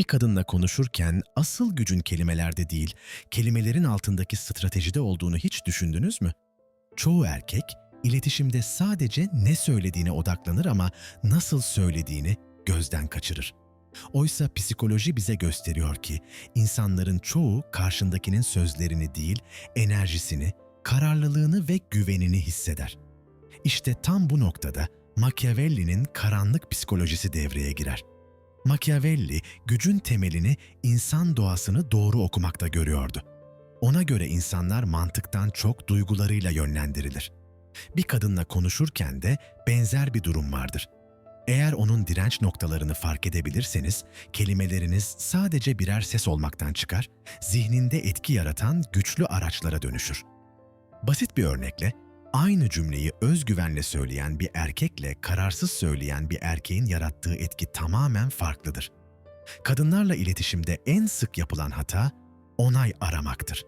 Bir kadınla konuşurken asıl gücün kelimelerde değil, kelimelerin altındaki stratejide olduğunu hiç düşündünüz mü? Çoğu erkek iletişimde sadece ne söylediğine odaklanır ama nasıl söylediğini gözden kaçırır. Oysa psikoloji bize gösteriyor ki insanların çoğu karşındakinin sözlerini değil, enerjisini, kararlılığını ve güvenini hisseder. İşte tam bu noktada Machiavelli'nin karanlık psikolojisi devreye girer. Machiavelli gücün temelini insan doğasını doğru okumakta görüyordu. Ona göre insanlar mantıktan çok duygularıyla yönlendirilir. Bir kadınla konuşurken de benzer bir durum vardır. Eğer onun direnç noktalarını fark edebilirseniz, kelimeleriniz sadece birer ses olmaktan çıkar, zihninde etki yaratan güçlü araçlara dönüşür. Basit bir örnekle, aynı cümleyi özgüvenle söyleyen bir erkekle kararsız söyleyen bir erkeğin yarattığı etki tamamen farklıdır. Kadınlarla iletişimde en sık yapılan hata onay aramaktır.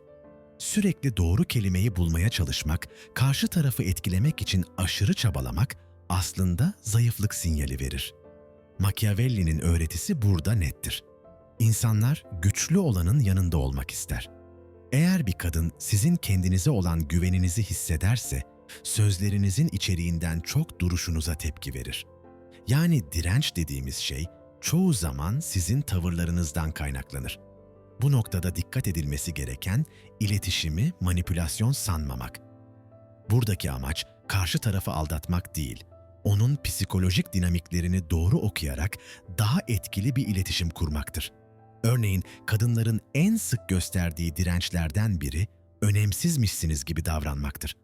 Sürekli doğru kelimeyi bulmaya çalışmak, karşı tarafı etkilemek için aşırı çabalamak aslında zayıflık sinyali verir. Machiavelli'nin öğretisi burada nettir. İnsanlar güçlü olanın yanında olmak ister. Eğer bir kadın sizin kendinize olan güveninizi hissederse, sözlerinizin içeriğinden çok duruşunuza tepki verir. Yani direnç dediğimiz şey çoğu zaman sizin tavırlarınızdan kaynaklanır. Bu noktada dikkat edilmesi gereken iletişimi manipülasyon sanmamak. Buradaki amaç karşı tarafı aldatmak değil, onun psikolojik dinamiklerini doğru okuyarak daha etkili bir iletişim kurmaktır. Örneğin kadınların en sık gösterdiği dirençlerden biri önemsizmişsiniz gibi davranmaktır.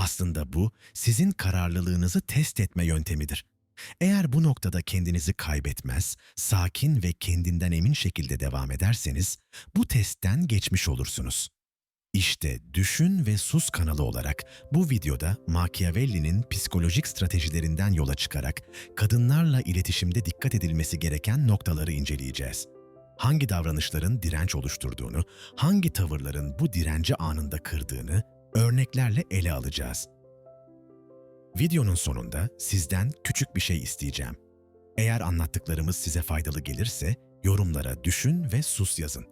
Aslında bu sizin kararlılığınızı test etme yöntemidir. Eğer bu noktada kendinizi kaybetmez, sakin ve kendinden emin şekilde devam ederseniz bu testten geçmiş olursunuz. İşte Düşün ve Sus kanalı olarak bu videoda Machiavelli'nin psikolojik stratejilerinden yola çıkarak kadınlarla iletişimde dikkat edilmesi gereken noktaları inceleyeceğiz. Hangi davranışların direnç oluşturduğunu, hangi tavırların bu direnci anında kırdığını örneklerle ele alacağız. Videonun sonunda sizden küçük bir şey isteyeceğim. Eğer anlattıklarımız size faydalı gelirse yorumlara düşün ve sus yazın.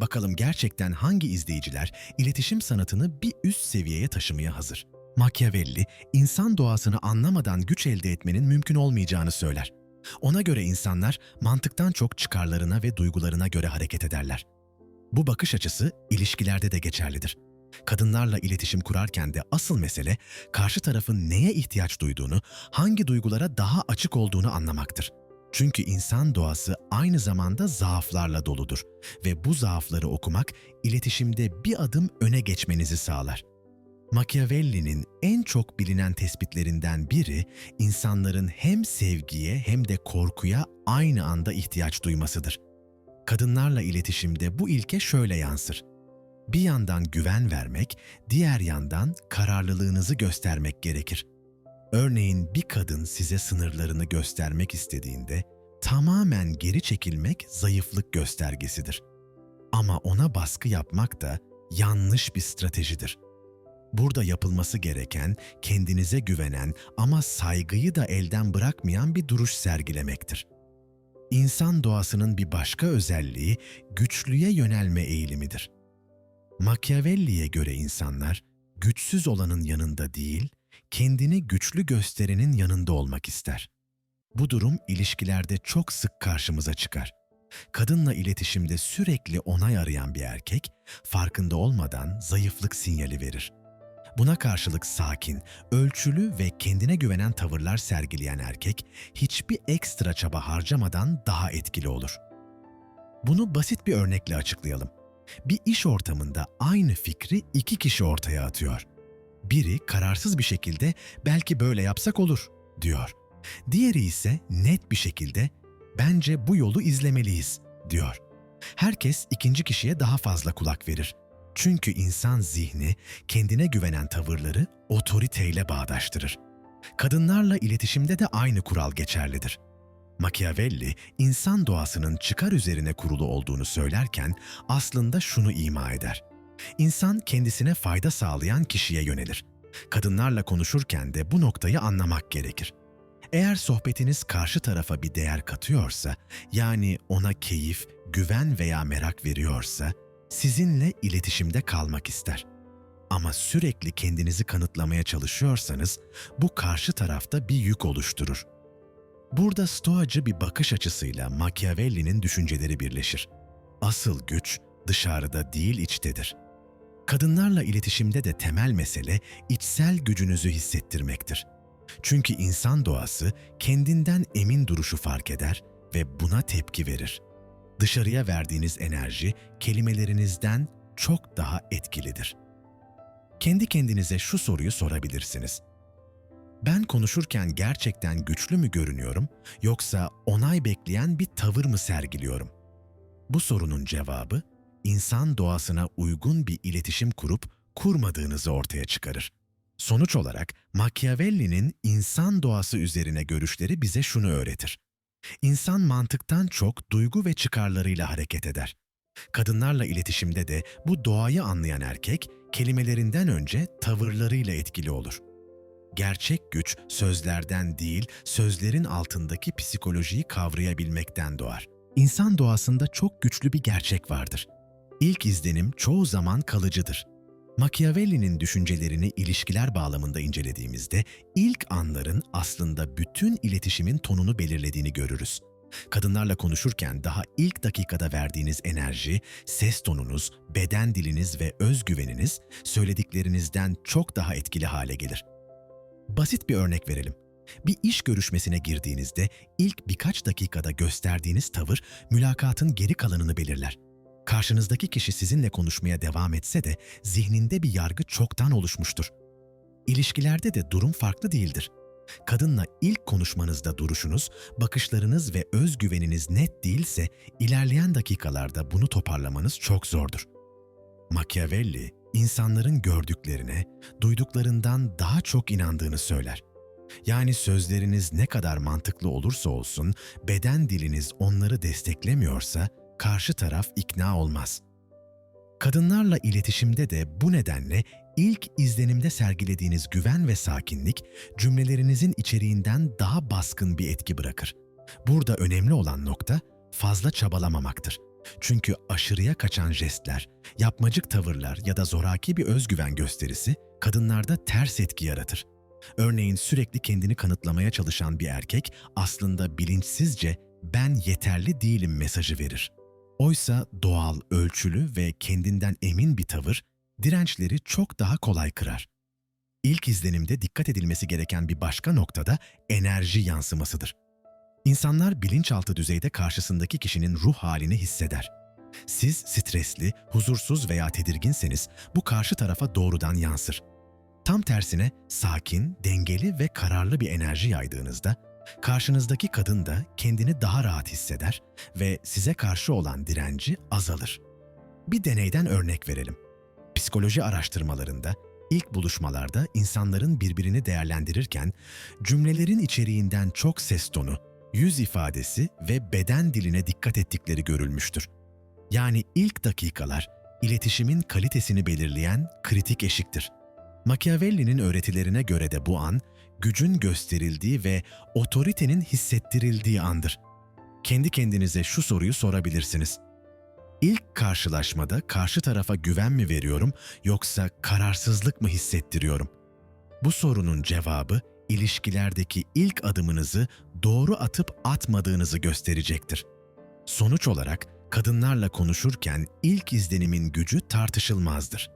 Bakalım gerçekten hangi izleyiciler iletişim sanatını bir üst seviyeye taşımaya hazır? Machiavelli, insan doğasını anlamadan güç elde etmenin mümkün olmayacağını söyler. Ona göre insanlar mantıktan çok çıkarlarına ve duygularına göre hareket ederler. Bu bakış açısı ilişkilerde de geçerlidir. Kadınlarla iletişim kurarken de asıl mesele karşı tarafın neye ihtiyaç duyduğunu, hangi duygulara daha açık olduğunu anlamaktır. Çünkü insan doğası aynı zamanda zaaflarla doludur ve bu zaafları okumak iletişimde bir adım öne geçmenizi sağlar. Machiavelli'nin en çok bilinen tespitlerinden biri insanların hem sevgiye hem de korkuya aynı anda ihtiyaç duymasıdır. Kadınlarla iletişimde bu ilke şöyle yansır. Bir yandan güven vermek, diğer yandan kararlılığınızı göstermek gerekir. Örneğin bir kadın size sınırlarını göstermek istediğinde tamamen geri çekilmek zayıflık göstergesidir. Ama ona baskı yapmak da yanlış bir stratejidir. Burada yapılması gereken kendinize güvenen ama saygıyı da elden bırakmayan bir duruş sergilemektir. İnsan doğasının bir başka özelliği güçlüye yönelme eğilimidir. Machiavelli'ye göre insanlar güçsüz olanın yanında değil, kendini güçlü gösterenin yanında olmak ister. Bu durum ilişkilerde çok sık karşımıza çıkar. Kadınla iletişimde sürekli onay arayan bir erkek, farkında olmadan zayıflık sinyali verir. Buna karşılık sakin, ölçülü ve kendine güvenen tavırlar sergileyen erkek, hiçbir ekstra çaba harcamadan daha etkili olur. Bunu basit bir örnekle açıklayalım. Bir iş ortamında aynı fikri iki kişi ortaya atıyor. Biri kararsız bir şekilde belki böyle yapsak olur diyor. Diğeri ise net bir şekilde bence bu yolu izlemeliyiz diyor. Herkes ikinci kişiye daha fazla kulak verir. Çünkü insan zihni kendine güvenen tavırları otoriteyle bağdaştırır. Kadınlarla iletişimde de aynı kural geçerlidir. Machiavelli, insan doğasının çıkar üzerine kurulu olduğunu söylerken aslında şunu ima eder. İnsan kendisine fayda sağlayan kişiye yönelir. Kadınlarla konuşurken de bu noktayı anlamak gerekir. Eğer sohbetiniz karşı tarafa bir değer katıyorsa, yani ona keyif, güven veya merak veriyorsa, sizinle iletişimde kalmak ister. Ama sürekli kendinizi kanıtlamaya çalışıyorsanız, bu karşı tarafta bir yük oluşturur. Burada stoacı bir bakış açısıyla Machiavelli'nin düşünceleri birleşir. Asıl güç dışarıda değil içtedir. Kadınlarla iletişimde de temel mesele içsel gücünüzü hissettirmektir. Çünkü insan doğası kendinden emin duruşu fark eder ve buna tepki verir. Dışarıya verdiğiniz enerji kelimelerinizden çok daha etkilidir. Kendi kendinize şu soruyu sorabilirsiniz. Ben konuşurken gerçekten güçlü mü görünüyorum yoksa onay bekleyen bir tavır mı sergiliyorum? Bu sorunun cevabı insan doğasına uygun bir iletişim kurup kurmadığınızı ortaya çıkarır. Sonuç olarak Machiavelli'nin insan doğası üzerine görüşleri bize şunu öğretir. İnsan mantıktan çok duygu ve çıkarlarıyla hareket eder. Kadınlarla iletişimde de bu doğayı anlayan erkek kelimelerinden önce tavırlarıyla etkili olur. Gerçek güç sözlerden değil, sözlerin altındaki psikolojiyi kavrayabilmekten doğar. İnsan doğasında çok güçlü bir gerçek vardır. İlk izlenim çoğu zaman kalıcıdır. Machiavelli'nin düşüncelerini ilişkiler bağlamında incelediğimizde ilk anların aslında bütün iletişimin tonunu belirlediğini görürüz. Kadınlarla konuşurken daha ilk dakikada verdiğiniz enerji, ses tonunuz, beden diliniz ve özgüveniniz söylediklerinizden çok daha etkili hale gelir. Basit bir örnek verelim. Bir iş görüşmesine girdiğinizde ilk birkaç dakikada gösterdiğiniz tavır mülakatın geri kalanını belirler. Karşınızdaki kişi sizinle konuşmaya devam etse de zihninde bir yargı çoktan oluşmuştur. İlişkilerde de durum farklı değildir. Kadınla ilk konuşmanızda duruşunuz, bakışlarınız ve özgüveniniz net değilse ilerleyen dakikalarda bunu toparlamanız çok zordur. Machiavelli, insanların gördüklerine, duyduklarından daha çok inandığını söyler. Yani sözleriniz ne kadar mantıklı olursa olsun, beden diliniz onları desteklemiyorsa karşı taraf ikna olmaz. Kadınlarla iletişimde de bu nedenle ilk izlenimde sergilediğiniz güven ve sakinlik cümlelerinizin içeriğinden daha baskın bir etki bırakır. Burada önemli olan nokta fazla çabalamamaktır. Çünkü aşırıya kaçan jestler, yapmacık tavırlar ya da zoraki bir özgüven gösterisi kadınlarda ters etki yaratır. Örneğin sürekli kendini kanıtlamaya çalışan bir erkek aslında bilinçsizce ben yeterli değilim mesajı verir. Oysa doğal, ölçülü ve kendinden emin bir tavır dirençleri çok daha kolay kırar. İlk izlenimde dikkat edilmesi gereken bir başka noktada enerji yansımasıdır. İnsanlar bilinçaltı düzeyde karşısındaki kişinin ruh halini hisseder. Siz stresli, huzursuz veya tedirginseniz bu karşı tarafa doğrudan yansır. Tam tersine sakin, dengeli ve kararlı bir enerji yaydığınızda karşınızdaki kadın da kendini daha rahat hisseder ve size karşı olan direnci azalır. Bir deneyden örnek verelim. Psikoloji araştırmalarında ilk buluşmalarda insanların birbirini değerlendirirken cümlelerin içeriğinden çok ses tonu, yüz ifadesi ve beden diline dikkat ettikleri görülmüştür. Yani ilk dakikalar iletişimin kalitesini belirleyen kritik eşiktir. Machiavelli'nin öğretilerine göre de bu an gücün gösterildiği ve otoritenin hissettirildiği andır. Kendi kendinize şu soruyu sorabilirsiniz. İlk karşılaşmada karşı tarafa güven mi veriyorum yoksa kararsızlık mı hissettiriyorum? Bu sorunun cevabı ilişkilerdeki ilk adımınızı doğru atıp atmadığınızı gösterecektir. Sonuç olarak kadınlarla konuşurken ilk izlenimin gücü tartışılmazdır.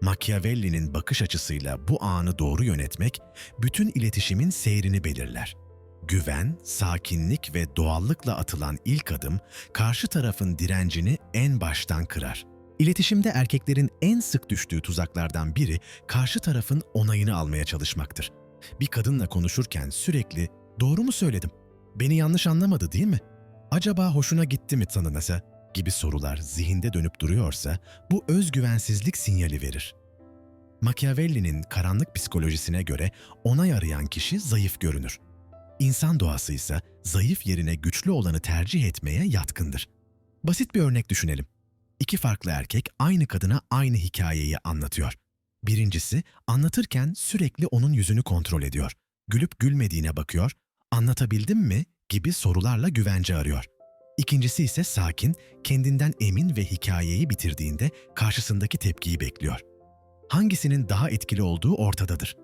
Machiavelli'nin bakış açısıyla bu anı doğru yönetmek bütün iletişimin seyrini belirler. Güven, sakinlik ve doğallıkla atılan ilk adım karşı tarafın direncini en baştan kırar. İletişimde erkeklerin en sık düştüğü tuzaklardan biri karşı tarafın onayını almaya çalışmaktır. Bir kadınla konuşurken sürekli "Doğru mu söyledim? Beni yanlış anlamadı değil mi? Acaba hoşuna gitti mi tanınasa?" gibi sorular zihinde dönüp duruyorsa bu özgüvensizlik sinyali verir. Machiavelli'nin karanlık psikolojisine göre onay arayan kişi zayıf görünür. İnsan doğası ise zayıf yerine güçlü olanı tercih etmeye yatkındır. Basit bir örnek düşünelim. İki farklı erkek aynı kadına aynı hikayeyi anlatıyor. Birincisi anlatırken sürekli onun yüzünü kontrol ediyor. Gülüp gülmediğine bakıyor Anlatabildim mi? gibi sorularla güvence arıyor. İkincisi ise sakin, kendinden emin ve hikayeyi bitirdiğinde karşısındaki tepkiyi bekliyor. Hangisinin daha etkili olduğu ortadadır.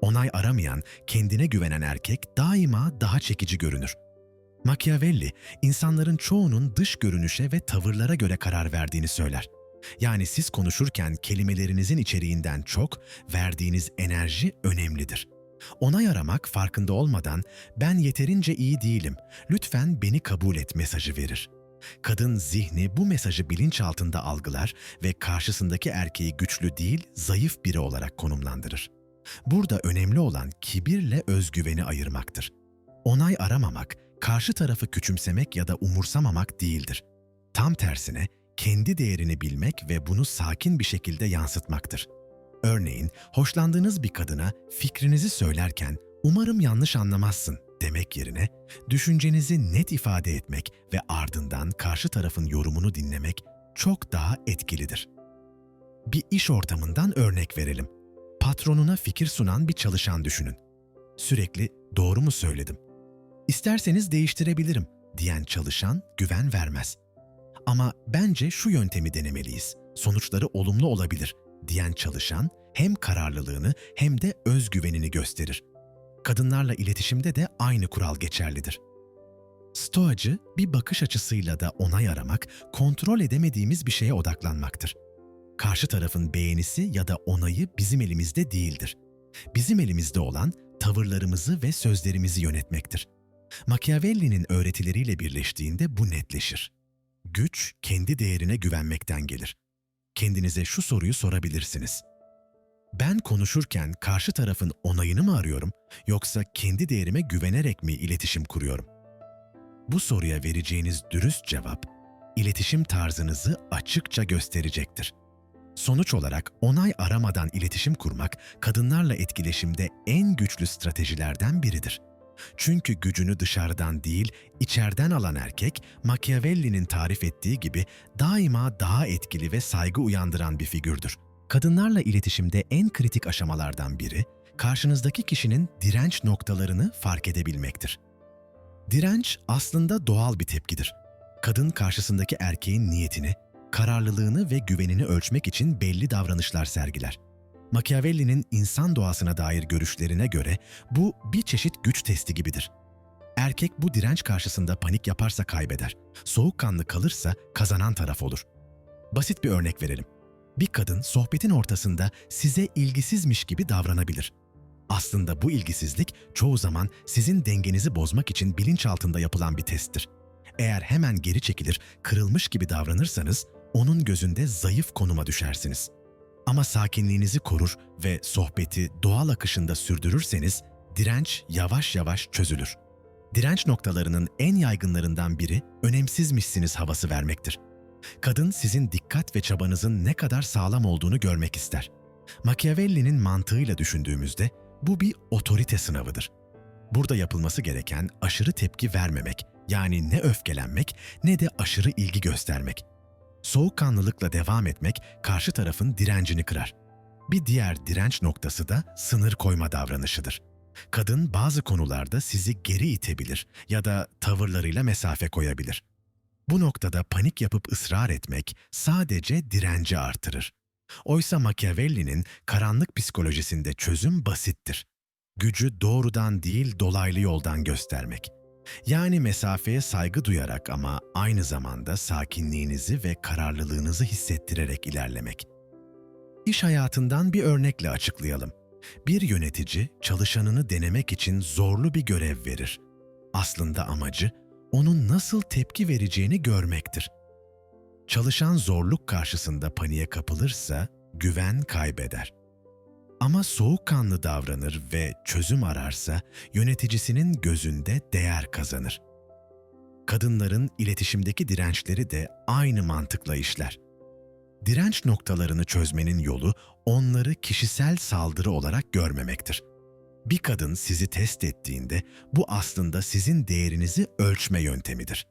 Onay aramayan, kendine güvenen erkek daima daha çekici görünür. Machiavelli, insanların çoğunun dış görünüşe ve tavırlara göre karar verdiğini söyler. Yani siz konuşurken kelimelerinizin içeriğinden çok verdiğiniz enerji önemlidir. Onay aramak farkında olmadan ben yeterince iyi değilim, lütfen beni kabul et mesajı verir. Kadın zihni bu mesajı bilinçaltında algılar ve karşısındaki erkeği güçlü değil, zayıf biri olarak konumlandırır. Burada önemli olan kibirle özgüveni ayırmaktır. Onay aramamak, karşı tarafı küçümsemek ya da umursamamak değildir. Tam tersine kendi değerini bilmek ve bunu sakin bir şekilde yansıtmaktır. Örneğin, hoşlandığınız bir kadına fikrinizi söylerken umarım yanlış anlamazsın demek yerine düşüncenizi net ifade etmek ve ardından karşı tarafın yorumunu dinlemek çok daha etkilidir. Bir iş ortamından örnek verelim. Patronuna fikir sunan bir çalışan düşünün. Sürekli doğru mu söyledim? İsterseniz değiştirebilirim diyen çalışan güven vermez. Ama bence şu yöntemi denemeliyiz. Sonuçları olumlu olabilir diyen çalışan hem kararlılığını hem de özgüvenini gösterir. Kadınlarla iletişimde de aynı kural geçerlidir. Stoacı bir bakış açısıyla da onay aramak, kontrol edemediğimiz bir şeye odaklanmaktır. Karşı tarafın beğenisi ya da onayı bizim elimizde değildir. Bizim elimizde olan tavırlarımızı ve sözlerimizi yönetmektir. Machiavelli'nin öğretileriyle birleştiğinde bu netleşir. Güç kendi değerine güvenmekten gelir. Kendinize şu soruyu sorabilirsiniz. Ben konuşurken karşı tarafın onayını mı arıyorum yoksa kendi değerime güvenerek mi iletişim kuruyorum? Bu soruya vereceğiniz dürüst cevap iletişim tarzınızı açıkça gösterecektir. Sonuç olarak onay aramadan iletişim kurmak kadınlarla etkileşimde en güçlü stratejilerden biridir. Çünkü gücünü dışarıdan değil, içeriden alan erkek, Machiavelli'nin tarif ettiği gibi daima daha etkili ve saygı uyandıran bir figürdür. Kadınlarla iletişimde en kritik aşamalardan biri, karşınızdaki kişinin direnç noktalarını fark edebilmektir. Direnç aslında doğal bir tepkidir. Kadın karşısındaki erkeğin niyetini, kararlılığını ve güvenini ölçmek için belli davranışlar sergiler. Machiavelli'nin insan doğasına dair görüşlerine göre bu bir çeşit güç testi gibidir. Erkek bu direnç karşısında panik yaparsa kaybeder, soğukkanlı kalırsa kazanan taraf olur. Basit bir örnek verelim. Bir kadın sohbetin ortasında size ilgisizmiş gibi davranabilir. Aslında bu ilgisizlik çoğu zaman sizin dengenizi bozmak için bilinçaltında yapılan bir testtir. Eğer hemen geri çekilir, kırılmış gibi davranırsanız onun gözünde zayıf konuma düşersiniz. Ama sakinliğinizi korur ve sohbeti doğal akışında sürdürürseniz direnç yavaş yavaş çözülür. Direnç noktalarının en yaygınlarından biri önemsizmişsiniz havası vermektir. Kadın sizin dikkat ve çabanızın ne kadar sağlam olduğunu görmek ister. Machiavelli'nin mantığıyla düşündüğümüzde bu bir otorite sınavıdır. Burada yapılması gereken aşırı tepki vermemek, yani ne öfkelenmek ne de aşırı ilgi göstermek. Soğukkanlılıkla devam etmek karşı tarafın direncini kırar. Bir diğer direnç noktası da sınır koyma davranışıdır. Kadın bazı konularda sizi geri itebilir ya da tavırlarıyla mesafe koyabilir. Bu noktada panik yapıp ısrar etmek sadece direnci artırır. Oysa Machiavelli'nin karanlık psikolojisinde çözüm basittir. Gücü doğrudan değil dolaylı yoldan göstermek. Yani mesafeye saygı duyarak ama aynı zamanda sakinliğinizi ve kararlılığınızı hissettirerek ilerlemek. İş hayatından bir örnekle açıklayalım. Bir yönetici çalışanını denemek için zorlu bir görev verir. Aslında amacı onun nasıl tepki vereceğini görmektir. Çalışan zorluk karşısında paniğe kapılırsa güven kaybeder. Ama soğukkanlı davranır ve çözüm ararsa yöneticisinin gözünde değer kazanır. Kadınların iletişimdeki dirençleri de aynı mantıkla işler. Direnç noktalarını çözmenin yolu onları kişisel saldırı olarak görmemektir. Bir kadın sizi test ettiğinde bu aslında sizin değerinizi ölçme yöntemidir.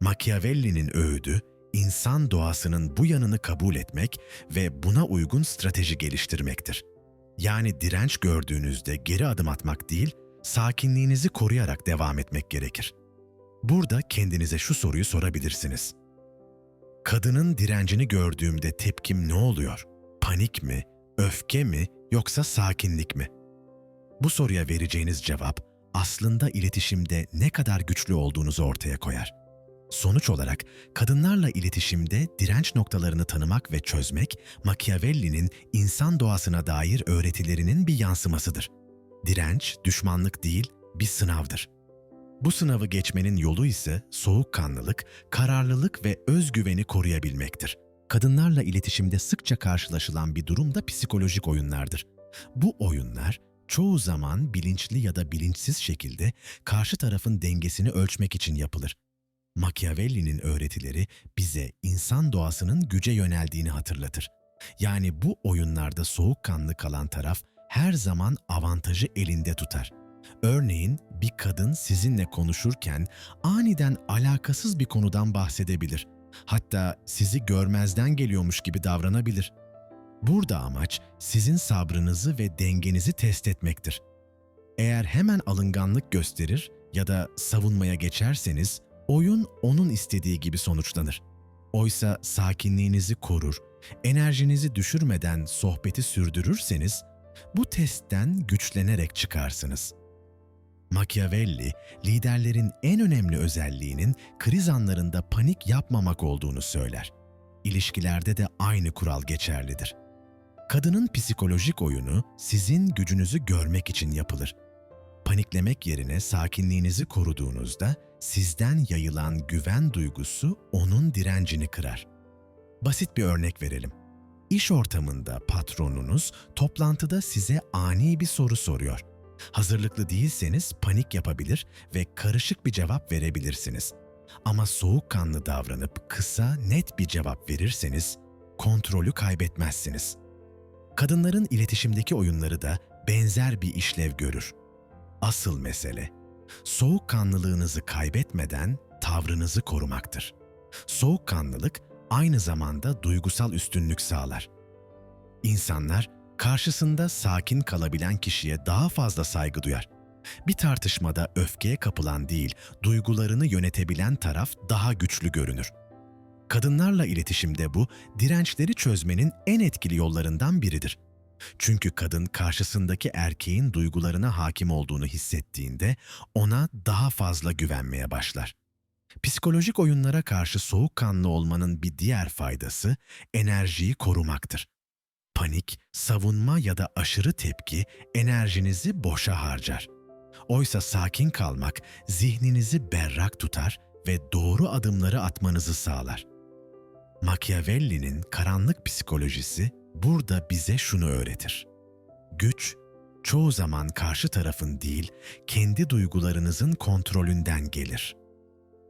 Machiavelli'nin öğüdü, insan doğasının bu yanını kabul etmek ve buna uygun strateji geliştirmektir. Yani direnç gördüğünüzde geri adım atmak değil, sakinliğinizi koruyarak devam etmek gerekir. Burada kendinize şu soruyu sorabilirsiniz. Kadının direncini gördüğümde tepkim ne oluyor? Panik mi, öfke mi yoksa sakinlik mi? Bu soruya vereceğiniz cevap aslında iletişimde ne kadar güçlü olduğunuzu ortaya koyar. Sonuç olarak kadınlarla iletişimde direnç noktalarını tanımak ve çözmek Machiavelli'nin insan doğasına dair öğretilerinin bir yansımasıdır. Direnç, düşmanlık değil, bir sınavdır. Bu sınavı geçmenin yolu ise soğukkanlılık, kararlılık ve özgüveni koruyabilmektir. Kadınlarla iletişimde sıkça karşılaşılan bir durum da psikolojik oyunlardır. Bu oyunlar çoğu zaman bilinçli ya da bilinçsiz şekilde karşı tarafın dengesini ölçmek için yapılır. Machiavelli'nin öğretileri bize insan doğasının güce yöneldiğini hatırlatır. Yani bu oyunlarda soğukkanlı kalan taraf her zaman avantajı elinde tutar. Örneğin bir kadın sizinle konuşurken aniden alakasız bir konudan bahsedebilir. Hatta sizi görmezden geliyormuş gibi davranabilir. Burada amaç sizin sabrınızı ve dengenizi test etmektir. Eğer hemen alınganlık gösterir ya da savunmaya geçerseniz oyun onun istediği gibi sonuçlanır. Oysa sakinliğinizi korur, enerjinizi düşürmeden sohbeti sürdürürseniz bu testten güçlenerek çıkarsınız. Machiavelli, liderlerin en önemli özelliğinin kriz anlarında panik yapmamak olduğunu söyler. İlişkilerde de aynı kural geçerlidir. Kadının psikolojik oyunu sizin gücünüzü görmek için yapılır. Paniklemek yerine sakinliğinizi koruduğunuzda sizden yayılan güven duygusu onun direncini kırar. Basit bir örnek verelim. İş ortamında patronunuz toplantıda size ani bir soru soruyor. Hazırlıklı değilseniz panik yapabilir ve karışık bir cevap verebilirsiniz. Ama soğukkanlı davranıp kısa, net bir cevap verirseniz kontrolü kaybetmezsiniz. Kadınların iletişimdeki oyunları da benzer bir işlev görür. Asıl mesele soğukkanlılığınızı kaybetmeden tavrınızı korumaktır. Soğukkanlılık aynı zamanda duygusal üstünlük sağlar. İnsanlar karşısında sakin kalabilen kişiye daha fazla saygı duyar. Bir tartışmada öfkeye kapılan değil, duygularını yönetebilen taraf daha güçlü görünür. Kadınlarla iletişimde bu, dirençleri çözmenin en etkili yollarından biridir. Çünkü kadın karşısındaki erkeğin duygularına hakim olduğunu hissettiğinde ona daha fazla güvenmeye başlar. Psikolojik oyunlara karşı soğukkanlı olmanın bir diğer faydası enerjiyi korumaktır. Panik, savunma ya da aşırı tepki enerjinizi boşa harcar. Oysa sakin kalmak zihninizi berrak tutar ve doğru adımları atmanızı sağlar. Machiavelli'nin karanlık psikolojisi burada bize şunu öğretir. Güç, çoğu zaman karşı tarafın değil, kendi duygularınızın kontrolünden gelir.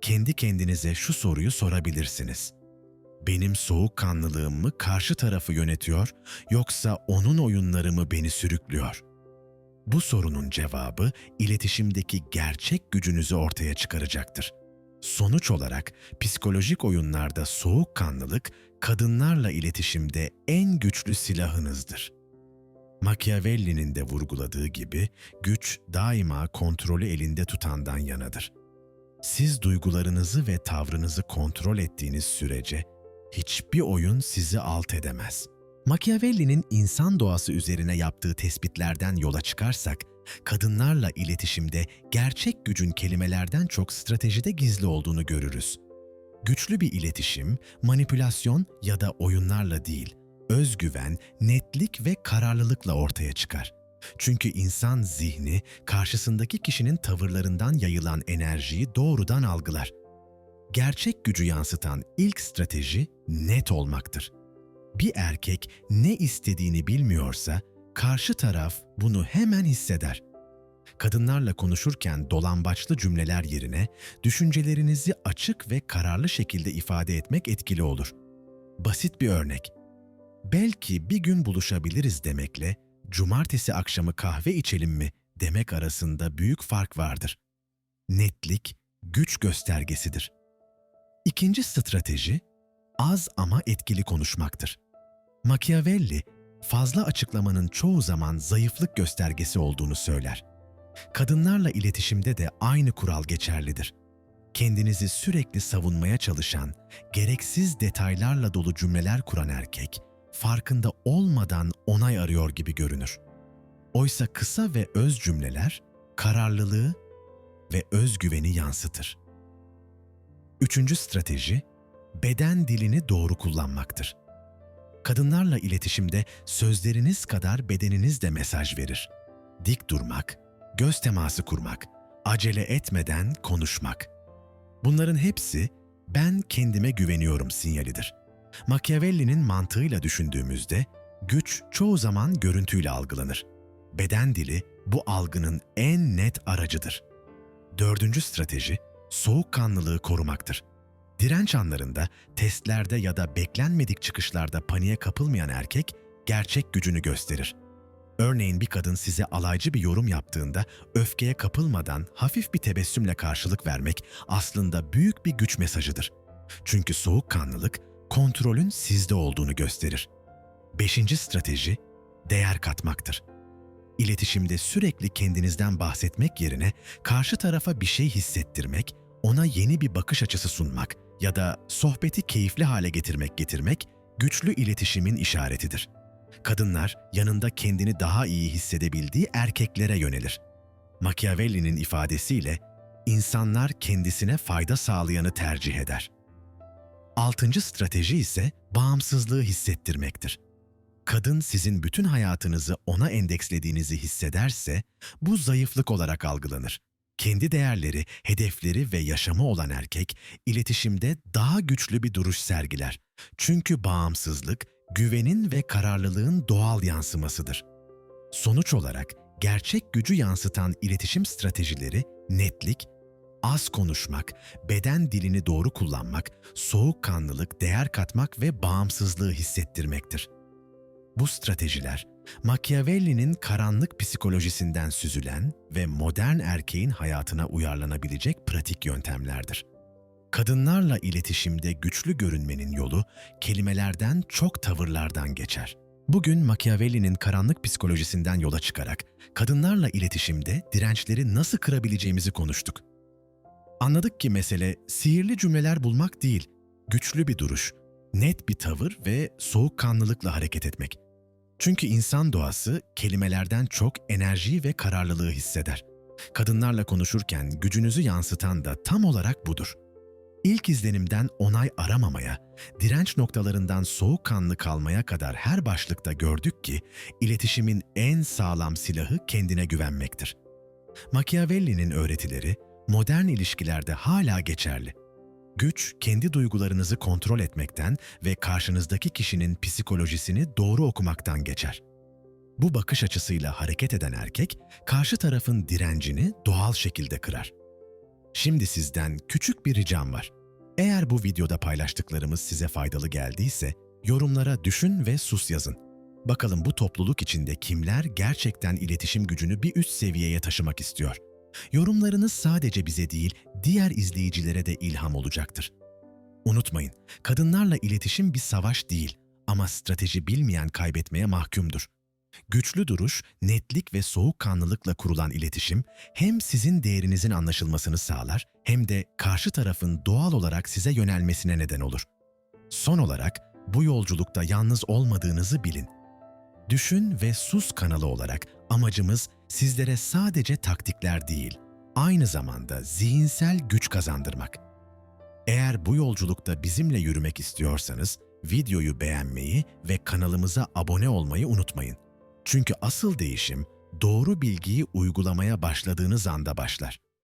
Kendi kendinize şu soruyu sorabilirsiniz. Benim soğukkanlılığım mı karşı tarafı yönetiyor yoksa onun oyunları mı beni sürüklüyor? Bu sorunun cevabı iletişimdeki gerçek gücünüzü ortaya çıkaracaktır. Sonuç olarak psikolojik oyunlarda soğukkanlılık kadınlarla iletişimde en güçlü silahınızdır. Machiavelli'nin de vurguladığı gibi güç daima kontrolü elinde tutandan yanadır. Siz duygularınızı ve tavrınızı kontrol ettiğiniz sürece hiçbir oyun sizi alt edemez. Machiavelli'nin insan doğası üzerine yaptığı tespitlerden yola çıkarsak, kadınlarla iletişimde gerçek gücün kelimelerden çok stratejide gizli olduğunu görürüz. Güçlü bir iletişim, manipülasyon ya da oyunlarla değil, özgüven, netlik ve kararlılıkla ortaya çıkar. Çünkü insan zihni karşısındaki kişinin tavırlarından yayılan enerjiyi doğrudan algılar. Gerçek gücü yansıtan ilk strateji net olmaktır. Bir erkek ne istediğini bilmiyorsa karşı taraf bunu hemen hisseder. Kadınlarla konuşurken dolambaçlı cümleler yerine düşüncelerinizi açık ve kararlı şekilde ifade etmek etkili olur. Basit bir örnek. Belki bir gün buluşabiliriz demekle cumartesi akşamı kahve içelim mi demek arasında büyük fark vardır. Netlik güç göstergesidir. İkinci strateji az ama etkili konuşmaktır. Machiavelli fazla açıklamanın çoğu zaman zayıflık göstergesi olduğunu söyler. Kadınlarla iletişimde de aynı kural geçerlidir. Kendinizi sürekli savunmaya çalışan, gereksiz detaylarla dolu cümleler kuran erkek, farkında olmadan onay arıyor gibi görünür. Oysa kısa ve öz cümleler kararlılığı ve özgüveni yansıtır. Üçüncü strateji, beden dilini doğru kullanmaktır. Kadınlarla iletişimde sözleriniz kadar bedeniniz de mesaj verir. Dik durmak, göz teması kurmak, acele etmeden konuşmak. Bunların hepsi ben kendime güveniyorum sinyalidir. Machiavelli'nin mantığıyla düşündüğümüzde güç çoğu zaman görüntüyle algılanır. Beden dili bu algının en net aracıdır. Dördüncü strateji soğukkanlılığı korumaktır. Direnç anlarında, testlerde ya da beklenmedik çıkışlarda paniğe kapılmayan erkek gerçek gücünü gösterir. Örneğin bir kadın size alaycı bir yorum yaptığında öfkeye kapılmadan hafif bir tebessümle karşılık vermek aslında büyük bir güç mesajıdır. Çünkü soğukkanlılık kontrolün sizde olduğunu gösterir. Beşinci strateji değer katmaktır. İletişimde sürekli kendinizden bahsetmek yerine karşı tarafa bir şey hissettirmek, ona yeni bir bakış açısı sunmak ya da sohbeti keyifli hale getirmek getirmek güçlü iletişimin işaretidir. Kadınlar yanında kendini daha iyi hissedebildiği erkeklere yönelir. Machiavelli'nin ifadesiyle insanlar kendisine fayda sağlayanı tercih eder. Altıncı strateji ise bağımsızlığı hissettirmektir. Kadın sizin bütün hayatınızı ona endekslediğinizi hissederse bu zayıflık olarak algılanır. Kendi değerleri, hedefleri ve yaşamı olan erkek iletişimde daha güçlü bir duruş sergiler. Çünkü bağımsızlık güvenin ve kararlılığın doğal yansımasıdır. Sonuç olarak gerçek gücü yansıtan iletişim stratejileri netlik, az konuşmak, beden dilini doğru kullanmak, soğukkanlılık, değer katmak ve bağımsızlığı hissettirmektir. Bu stratejiler, Machiavelli'nin karanlık psikolojisinden süzülen ve modern erkeğin hayatına uyarlanabilecek pratik yöntemlerdir. Kadınlarla iletişimde güçlü görünmenin yolu kelimelerden çok tavırlardan geçer. Bugün Machiavelli'nin karanlık psikolojisinden yola çıkarak kadınlarla iletişimde dirençleri nasıl kırabileceğimizi konuştuk. Anladık ki mesele sihirli cümleler bulmak değil, güçlü bir duruş, net bir tavır ve soğukkanlılıkla hareket etmek. Çünkü insan doğası kelimelerden çok enerjiyi ve kararlılığı hisseder. Kadınlarla konuşurken gücünüzü yansıtan da tam olarak budur. İlk izlenimden onay aramamaya, direnç noktalarından soğukkanlı kalmaya kadar her başlıkta gördük ki iletişimin en sağlam silahı kendine güvenmektir. Machiavelli'nin öğretileri modern ilişkilerde hala geçerli. Güç, kendi duygularınızı kontrol etmekten ve karşınızdaki kişinin psikolojisini doğru okumaktan geçer. Bu bakış açısıyla hareket eden erkek, karşı tarafın direncini doğal şekilde kırar. Şimdi sizden küçük bir ricam var. Eğer bu videoda paylaştıklarımız size faydalı geldiyse, yorumlara düşün ve sus yazın. Bakalım bu topluluk içinde kimler gerçekten iletişim gücünü bir üst seviyeye taşımak istiyor? Yorumlarınız sadece bize değil, diğer izleyicilere de ilham olacaktır. Unutmayın, kadınlarla iletişim bir savaş değil ama strateji bilmeyen kaybetmeye mahkumdur. Güçlü duruş, netlik ve soğukkanlılıkla kurulan iletişim hem sizin değerinizin anlaşılmasını sağlar hem de karşı tarafın doğal olarak size yönelmesine neden olur. Son olarak bu yolculukta yalnız olmadığınızı bilin. Düşün ve sus kanalı olarak amacımız sizlere sadece taktikler değil, aynı zamanda zihinsel güç kazandırmak. Eğer bu yolculukta bizimle yürümek istiyorsanız videoyu beğenmeyi ve kanalımıza abone olmayı unutmayın. Çünkü asıl değişim doğru bilgiyi uygulamaya başladığınız anda başlar.